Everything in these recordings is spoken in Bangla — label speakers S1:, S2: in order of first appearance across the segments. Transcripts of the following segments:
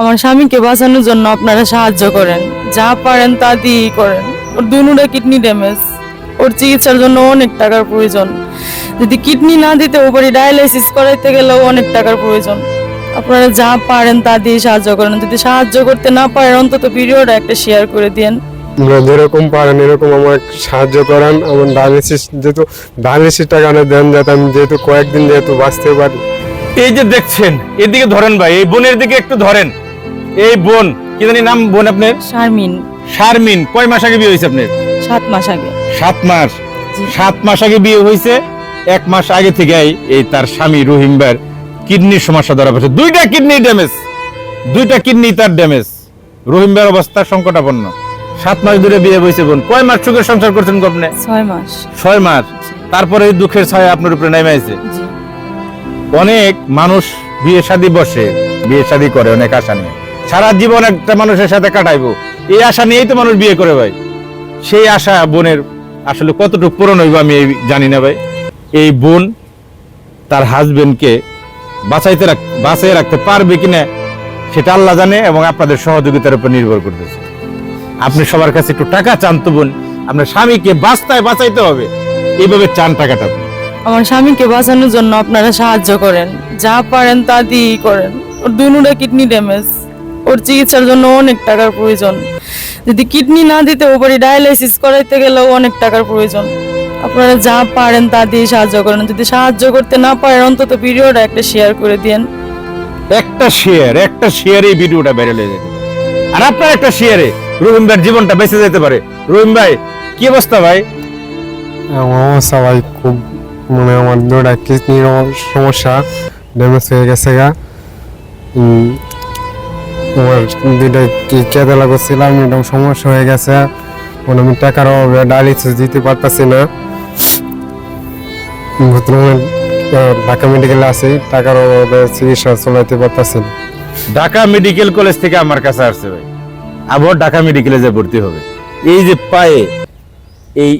S1: আমার স্বামীকে বাঁচানোর জন্য আপনারা সাহায্য করেন। যা পারেন তা দিয়েই করেন। ওর দুনুটা কিডনি ড্যামেজ। ওর চিকিৎসার জন্য অনেক টাকার প্রয়োজন। যদি কিডনি না দিতে ওপরে ডায়ালাইসিস করাইতে গেলেও অনেক টাকার প্রয়োজন। আপনারা যা পারেন তা দিয়ে সাহায্য করেন। যদি সাহায্য করতে না পারেন অন্তত ভিডিওটা একটা শেয়ার করে দিন
S2: যেরকম পারেন এরকম আমার সাহায্য করেন। আমার ডায়ালিসিস যেহেতু ডায়ালিসিস টাকা দেন যাতে আমি যেহেতু কয়েকদিন যেহেতু বাঁচতে পারি।
S3: এই যে দেখছেন এদিকে ধরেন ভাই এই বোনের দিকে একটু ধরেন। এই বোন কি জানি নাম বোন আপনার?
S1: শারমিন।
S3: শারমিন কয় মাস আগে বিয়ে হয়েছে আপনার?
S1: সাত মাস আগে।
S3: সাত মাস? সাত মাস আগে বিয়ে হয়েছে এক মাস আগে থেকে এই তার স্বামী রহিমবার কিডনির সমস্যা ধরা পড়ছে। দুইটা কিডনি ড্যামেজ দুইটা কিডনি তার ড্যামেজ রহিমবার অবস্থা সংকটাপন্ন। সাত মাস ধরে বিয়ে হয়েছে বোন। কয় মাস সুখের সংসার করছেন আপনি?
S1: ছয় মাস।
S3: ছয় মাস? তারপরে দুঃখের ছায়া আপনার উপরে নেমে আছে অনেক মানুষ বিয়ে শাদী বসে বিয়ে শাদী করে অনেক আশা নিয়ে। সারা জীবন একটা মানুষের সাথে কাটাইবো। এই আশা নিয়েই তো মানুষ বিয়ে করে ভাই। সেই আশা বোনের আসলে কতটুকু পূরণ হইব আমি এই জানি না ভাই। এই বোন তার হাজবেন্ডকে বাঁচাইতে রাখ বাঁচাই রাখতে পারবে কিনা সেটা আল্লাহ জানে এবং আপনাদের সহযোগিতার উপর নির্ভর করতেছে। আপনি সবার কাছে একটু টাকা চান তো বোন, আপনার স্বামীকে বাঁচতায় বাঁচাইতে হবে। এইভাবে চান টাকাটা।
S1: আমার স্বামীকে বাঁচানোর জন্য আপনারা সাহায্য করেন। যা পারেন তা দিয়েই করেন। ওর দুনুটা কিডনি ড্যামেজ ওর চিকিৎসার জন্য অনেক টাকার প্রয়োজন। যদি কিডনি না দিতে ওপরে ডায়ালাইসিস করাইতে গেলেও অনেক টাকার প্রয়োজন। আপনারা যা পারেন তা দিয়ে সাহায্য করেন। যদি সাহায্য করতে না পারেন অন্তত ভিডিওটা একটা শেয়ার করে দিন
S3: একটা শেয়ার একটা শেয়ারে এই ভিডিওটা বেরিয়ে যেতে পারে। আর আপনার একটা শেয়ারে রহিম ভাইয়ের জীবনটা বেঁচে যেতে পারে। রহিম ভাই কি অবস্থা ভাই?
S2: আমার অবস্থা ভাই খুব মানে আমার দুটা কিডনির সমস্যা ড্যামেজ হয়ে গেছে গা। উম, আমার দুইটা কি কেঁদে লাগছিলাম সমস্যা হয়ে গেছে। মানে আমি টাকার অভাবে ডায়ালিসিস দিতে পারতাছি না। বর্তমানে ঢাকা মেডিকেলে আছি টাকার অভাবে চিকিৎসা চলাইতে পারতাছি না।
S3: ঢাকা মেডিকেল কলেজ থেকে আমার কাছে আসছে ভাই। আবার ঢাকা মেডিকেলে যে ভর্তি হবে। এই যে পায়ে এই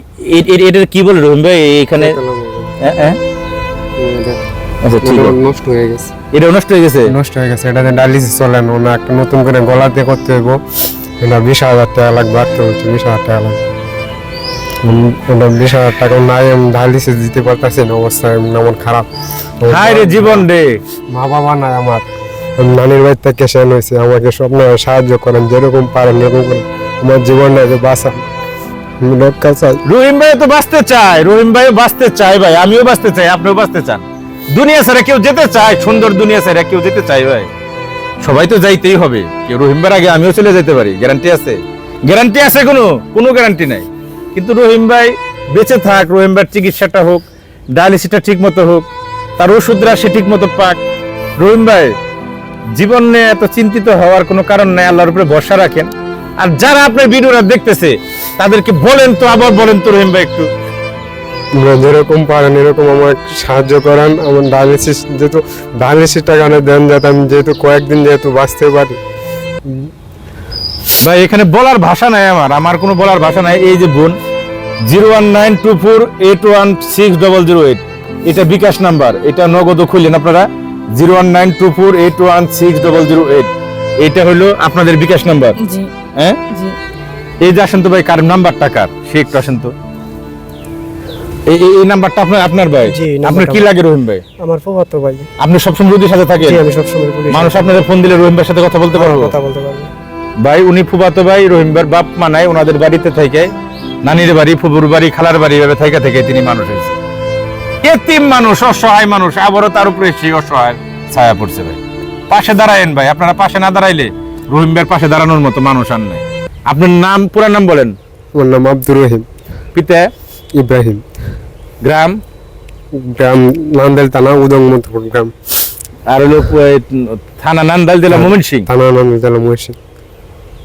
S3: এটার কি বলে রহিম ভাই এখানে? হ্যাঁ, হ্যাঁ? আচ্ছা ঠিক আছে।
S2: নষ্ট হয়ে গেছে।
S3: এটা নষ্ট হয়ে গেছে?
S2: নষ্ট হয়ে গেছে এটাতে ডায়ালিসিস চলে না ওনা একটা নতুন করে গলাতে করতে হইব। এটা বিশ হাজার টাকা লাগবে আটতে হচ্ছে বিশ হাজার টাকা লাগবে। ওটা বিশ হাজার টাকা নাই আমি ডায়ালিসিস দিতে পারতেছি না অবস্থা এমনি আমার খারাপ।
S3: হায় রে জীবন রে।
S2: মা বাবা নাই আমার। নানির বাড়ি থেকে সেন হয়েছে আমাকে স্বপ্ন সাহায্য করেন যেরকম পারেন এরকম করে আমার জীবনটা যে বাঁচান আমি রক্ষা চাই।
S3: রহিম ভাই তো বাঁচতে চায় রহিম ভাই বাঁচতে চায় ভাই আমিও বাঁচতে চাই আপনিও বাঁচতে চান। দুনিয়া ছেড়ে কেউ যেতে চায়, সুন্দর দুনিয়া ছেড়ে কেউ যেতে চায় ভাই। সবাই তো যাইতেই হবে। কেউ রহিম আগে আমিও চলে যেতে পারি, গ্যারান্টি আছে? গ্যারান্টি আছে কোনো? কোনো গ্যারান্টি নাই। কিন্তু রহিম ভাই বেঁচে থাক, রহিম ভাইয়ের চিকিৎসাটা হোক, ডায়ালিসিসটা ঠিক মতো হোক, তার ওষুধরা সে ঠিক মতো পাক। রহিম ভাই, জীবন নিয়ে এত চিন্তিত হওয়ার কোনো কারণ নাই, আল্লাহর উপরে ভরসা রাখেন। আর যারা আপনার ভিডিওটা দেখতেছে, তাদেরকে বলেন তো, আবার বলেন তো রহিম ভাই একটু।
S2: যেরকম পারেন এরকম আমার সাহায্য করেন। আমার ডায়ালিসিস যেহেতু ডায়ালিসিস টাকা দেন যাতে আমি যেহেতু কয়েকদিন যেহেতু বাঁচতে পারি।
S3: ভাই এখানে বলার ভাষা নাই আমার। আমার কোনো বলার ভাষা নাই। এই যে বোন zero one nine two four eight one six double zero eight. এটা বিকাশ নাম্বার। এটা নগদ খুললেন আপনারা। Zero one nine two four eight one six double zero eight. এটা হলো আপনাদের বিকাশ নাম্বার।
S1: জি।
S3: হ্যাঁ?
S1: জি।
S3: এই যে আসেন তো ভাই কার নাম্বারটা কার? সে একটু আসেন তো। এই এই- এই নাম্বারটা আপনার আপনার ভাই? আপনার কি লাগে রহিম ভাই?
S2: আমার ফুফাতো ভাই।
S3: আপনি সবসময় রোগীর সাথে থাকেন?
S2: জি আমি সবসময়
S3: মানুষ আপনাদের ফোন দিলে রহিম ভাইয়ের সাথে কথা বলতে পারব?
S2: কথা বলতে পারব।
S3: ভাই উনি ফুবাতো ভাই রহিমবার বাপ মানায় ওনাদের বাড়িতে থেকে। নানির বাড়ি ফুবুর বাড়ি খালার বাড়ি এভাবে থেকে থেকে তিনি মানুষ হয়েছে। এতিম মানুষ অসহায় মানুষ আবারও তার উপরে সেই অসহায় ছায়া পড়ছে ভাই। পাশে দাঁড়ায়েন ভাই আপনারা পাশে না দাঁড়াইলে রহিমবার পাশে দাঁড়ানোর মতো মানুষ আর নাই। আপনার নাম পুরা নাম বলেন।
S2: আমার নাম আব্দুর রহিম।
S3: পিতা?
S2: ইব্রাহিম।
S3: গ্রাম?
S2: গ্রাম নান্দাল থানা উদংমন্তপুর গ্রাম।
S3: আর হলো থানা নান্দাল জেলা মোমিন সিং
S2: থানা নান্দাল জেলা মহিষী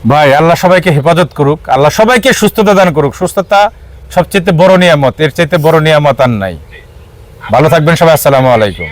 S3: ভাই আল্লাহ সবাইকে হেফাজত করুক। আল্লাহ সবাইকে সুস্থতা দান করুক। সুস্থতা সবচেয়ে বড় নিয়ামত এর চাইতে বড় নিয়ামত আর নাই। ভালো থাকবেন সবাই আসসালামু আলাইকুম।